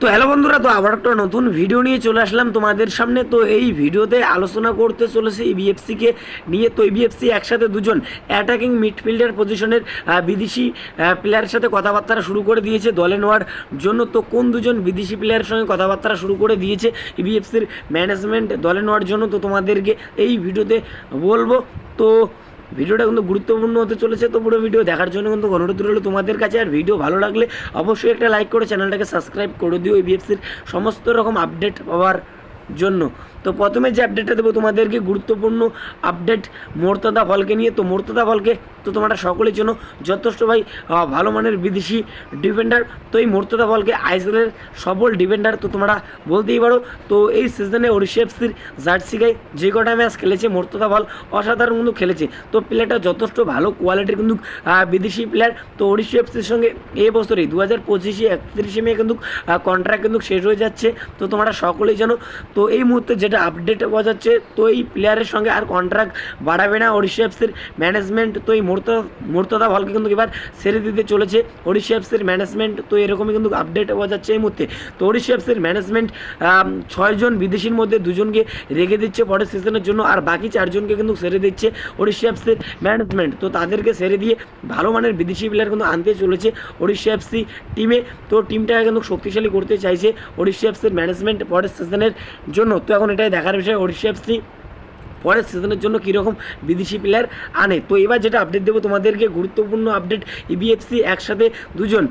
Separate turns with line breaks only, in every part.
তো হ্যালো বন্ধুরা, তো আবার একটা নতুন ভিডিও নিয়ে চলে আসলাম তোমাদের সামনে। তো এই ভিডিওতে আলোচনা করতে চলেছে ইবিএফসিকে নিয়ে। তো ইবিএফসি একসাথে দুজন অ্যাটাকিং মিডফিল্ডার পজিশনের বিদেশি প্লেয়ারের সাথে কথাবার্তা শুরু করে দিয়েছে দলে নেওয়ার জন্য। তো কোন দুজন বিদেশি প্লেয়ারের সঙ্গে কথাবার্তা শুরু করে দিয়েছে ইবিএফসির ম্যানেজমেন্ট দলে নেওয়ার জন্য? তো তোমাদেরকে এই ভিডিওতে বলব। তো ভিডিওটা কিন্তু গুরুত্বপূর্ণ হতে চলেছে, তো পুরো ভিডিও দেখার জন্য কিন্তু অনুরোধ রইল তোমাদের কাছে। আর ভিডিও ভালো লাগলে অবশ্যই একটা লাইক করে চ্যানেলটাকে সাবস্ক্রাইব করে দিও এই বিএফসির সমস্ত রকম আপডেট পাওয়ার জন্য। তো প্রথমে যে আপডেটটা দেবো, তোমাদেরকে গুরুত্বপূর্ণ আপডেট মোর্তাদা ফলকে নিয়ে। তো মোর্তাদা ফলকে তো তোমরা সকলের জন্য যথেষ্ট ভাই ভালো মানের বিদেশি ডিফেন্ডার তো এই মোর্তাদা ফলকে আইসিএলের সবল ডিফেন্ডার তো তোমরা বলতেই পারো। তো এই সিজনে ওড়িশা এফসির জার্সি গায়ে যে কটা ম্যাচ খেলেছে, মোর্তাদা ফল অসাধারণ কিন্তু খেলেছে। তো প্লেয়ারটা যথেষ্ট ভালো কোয়ালিটির কিন্তু বিদেশি প্লেয়ার তো ওড়িশা এফসির সঙ্গে এই বছরই দু হাজার পঁচিশে একত্রিশে মে কিন্তু কন্ট্রাক্ট কিন্তু শেষ হয়ে যাচ্ছে। তো তোমরা সকলেই জানো। তো এই মুহূর্তে যেটা আপডেট পাওয়া যাচ্ছে তো এই প্লেয়ারের সঙ্গে আর কন্ট্রাক্ট বাড়াবে না। ওড়িশা এফসির ম্যানেজমেন্ট তো এই মোর্তা মোর্তাদা ফলকে কিন্তু এবার ছেড়ে দিতে চলেছে। ওড়িশা এফসির ম্যানেজমেন্ট তো এরকমই কিন্তু আপডেট যাচ্ছে এই মুহূর্তে। তো ওড়িশা এফসির ম্যানেজমেন্ট ছয়জন বিদেশির মধ্যে দুজনকে রেখে দিচ্ছে পরের সিজনের জন্য, আর বাকি চারজনকে কিন্তু ছেড়ে দিচ্ছে ওড়িশা এফসির ম্যানেজমেন্ট তো তাদেরকে ছেড়ে দিয়ে ভালো মানের বিদেশি প্লেয়ার কিন্তু আনতে চলেছে ওড়িশা এফসি টিমে তো টিমটাকে কিন্তু শক্তিশালী করতে চাইছে ওড়িশা এফসির ম্যানেজমেন্ট পরের সিজনের জন্য। তো এখন দেখার বিষয় ওড়িশা এফসি পরের সিজনের জন্য কীরকম বিদেশি প্লেয়ার আনে? তো এবার যেটা আপডেট দেবো তোমাদেরকে, গুরুত্বপূর্ণ আপডেট ইবিএফসি একসাথে দুজন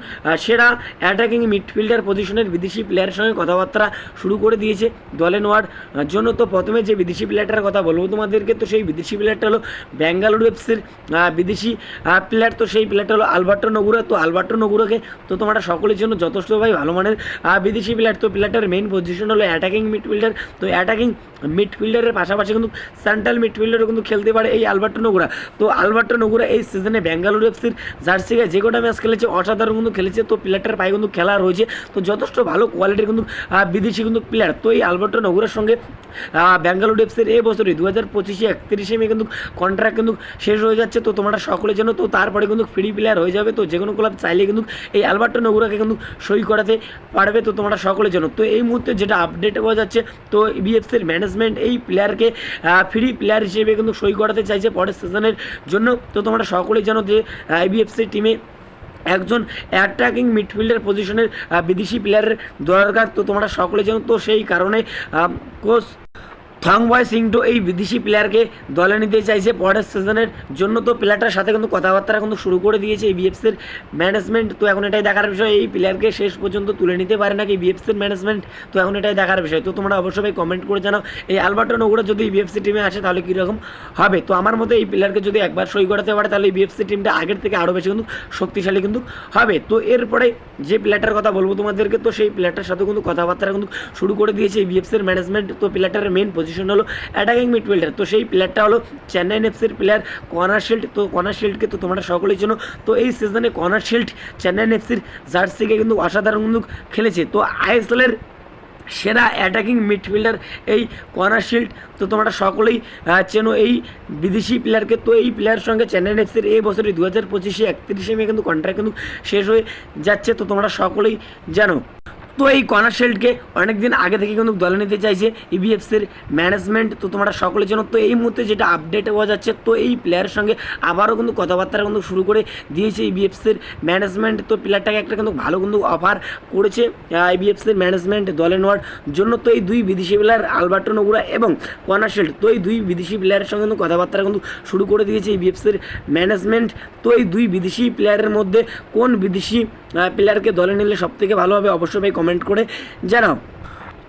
সেরা অ্যাটাকিং মিডফিল্ডার পজিশনের বিদেশি প্লেয়ারের সঙ্গে কথাবার্তা শুরু করে দিয়েছে দলে নেওয়ার জন্য তো প্রথমে যে বিদেশি প্লেয়ারটার কথা বলব তোমাদেরকে, তো সেই বিদেশি প্লেয়ারটা হলো ব্যাঙ্গালুরু এফসির বিদেশি প্লেয়ার তো সেই প্লেয়ারটা হলো আলবার্টো নগুরা। তো আলবার্টো নগুরাকে তো তোমরা সকলের জন্য যথেষ্টভাবে ভালো মানের বিদেশি প্লেয়ার তো প্লেয়ারটার মেইন পজিশন হলো অ্যাটাকিং মিডফিল্ডার তো অ্যাটাকিং মিডফিল্ডারের পাশাপাশি কিন্তু সেন্ট্রাল মিডফিল্ডারও কিন্তু খেলতে পারে এই আলবার্টো নগুরা। তো আলবার্টো নগুরা এই সিজনে ব্যাঙ্গালুরু এফসির জার্সি গায়ে যে কটা ম্যাচ খেলেছে অসাধারণ কিন্তু খেলেছে। তো প্লেয়ারটার পায়ে কিন্তু খেলা রয়েছে। তো যথেষ্ট ভালো কোয়ালিটির কিন্তু বিদেশি কিন্তু প্লেয়ার তো এই আলবার্টো নগুরার সঙ্গে আহ, ব্যাঙ্গালুরু এফসির এই বছরই দু হাজার পঁচিশে একত্রিশে মে কিন্তু কন্ট্রাক্ট কিন্তু শেষ হয়ে যাচ্ছে। তো তোমরা সকলের জন্য তো তারপরে কিন্তু ফ্রি প্লেয়ার হয়ে যাবে। তো যে কোনো ক্লাব চাইলে কিন্তু এই আলবার্টো নগুরাকে কিন্তু সই করাতে পারবে। তো তোমরা সকলের জন্য তো এই মুহূর্তে যেটা আপডেট পাওয়া যাচ্ছে তো বিএফসির ম্যানেজমেন্ট এই প্লেয়ারকে ফ্রি প্লেয়ার হিসেবে কিন্তু সই করাতে চাইছে পরের সিজনের জন্য। তো তোমরা সকলেই জানো যে আইবিএফসি টিমে একজন অ্যাটাকিং মিডফিল্ডার পজিশনের বিদেশি প্লেয়ারের দরকার। তো তোমরা সকলে জানো তো সেই কারণে কোচ থংবয় সিংটো এই বিদেশি প্লেয়ারকে দলে নিতে চাইছে। পরের সিজনের জন্য তো প্লেয়ারটার সাথে কিন্তু কথাবার্তা কিন্তু শুরু করে দিয়েছে এই বিএফসির ম্যানেজমেন্ট তো এখন এটাই দেখার বিষয়, এই প্লেয়ারকে শেষ পর্যন্ত তুলে নিতে পারে নাকি বিএফসির ম্যানেজমেন্ট তো এখন এটাই দেখার বিষয়। তো তোমরা অবশ্যই কমেন্ট করে জানাও, এই আলবার্টো নগুরা যদি বিএফসি টিমে আসে তাহলে কীরকম হবে? তো আমার মতে এই প্লেয়ারকে যদি একবার সই করাতে পারে, তাহলে এই বিএফসি টিমটা আগের থেকে আরও বেশি কিন্তু শক্তিশালী কিন্তু হবে। তো এরপরে যে প্লেয়ারটার কথা বলব তোমাদেরকে, তো সেই প্লেয়ারটার সাথে কিন্তু কথাবার্তা কিন্তু শুরু করে দিয়েছে এই বিএফসির ম্যানেজমেন্ট তো প্লেয়ারটার মেন পজিশন হলো অ্যাটাকিং মিডফিল্ডার তো সেই প্লেয়ারটা হলো চেন্নাই এফসির প্লেয়ার কর্নার শিল্ড তো কর্নার শিল্ডকে তো তোমরা সকলের জন্য তো এই সিজনে কর্নার শিল্ড চেন্নাই এফসির জার্সিকে কিন্তু অসাধারণ কিন্তু খেলেছে। তো আইএসএলের সেরা অ্যাটাকিং মিডফিল্ডার এই কর্নার শিল্ড তো তোমরা সকলেই চেনো এই বিদেশি প্লেয়ারকে তো এই প্লেয়ারের সঙ্গে চেন্নাই এফসির এই বছরই দু হাজার পঁচিশে একত্রিশে মে কিন্তু কন্ট্রাক্ট কিন্তু শেষ হয়ে যাচ্ছে। তো তোমরা সকলেই জানো। তো এই কর্নার শিল্ডকে অনেক দিন আগে থেকে কিন্তু দলে নিতে চাইছে ইবিএফসির ম্যানেজমেন্ট তো তোমরা সকলের জন্য তো এই মুহূর্তে যেটা আপডেট পাওয়া যাচ্ছে, তো এই প্লেয়ারের সঙ্গে আবারও কিন্তু কথাবার্তা কিন্তু শুরু করে দিয়েছে ইবিএফসির ম্যানেজমেন্ট তো প্লেয়ারটাকে একটা কিন্তু ভালো কিন্তু অফার করেছে ইবিএফসির ম্যানেজমেন্ট দলে নেওয়ার জন্য। তো এই দুই বিদেশি প্লেয়ার আলবার্টো নগুরা এবং কর্নার শিল্ড তো এই দুই বিদেশি প্লেয়ারের সঙ্গে কিন্তু কথাবার্তা কিন্তু শুরু করে দিয়েছে ইবিএফসির ম্যানেজমেন্ট তো এই দুই বিদেশি প্লেয়ারের মধ্যে কোন বিদেশি প্লেয়ারকে দলে নিলে সবথেকে ভালো হবে? অবশ্যই কমেন্ট করে জানাও।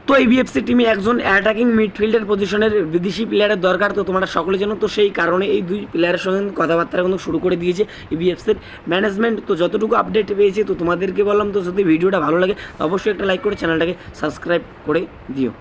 তো এই বিএফসি টিমে একজন অ্যাটাকিং মিডফিল্ডের পজিশনের বিদেশি প্লেয়ারের দরকার তো তোমরা সকলে জানো তো সেই কারণে এই দুই প্লেয়ারের সঙ্গে কথাবার্তা কিন্তু শুরু করে দিয়েছে এই বিএফসির ম্যানেজমেন্ট তো যতটুকু আপডেট পেয়েছে তো তোমাদেরকে বললাম, তো যদি ভিডিওটা ভালো লাগে, অবশ্যই একটা লাইক করে চ্যানেলটাকে সাবস্ক্রাইব করে দিও।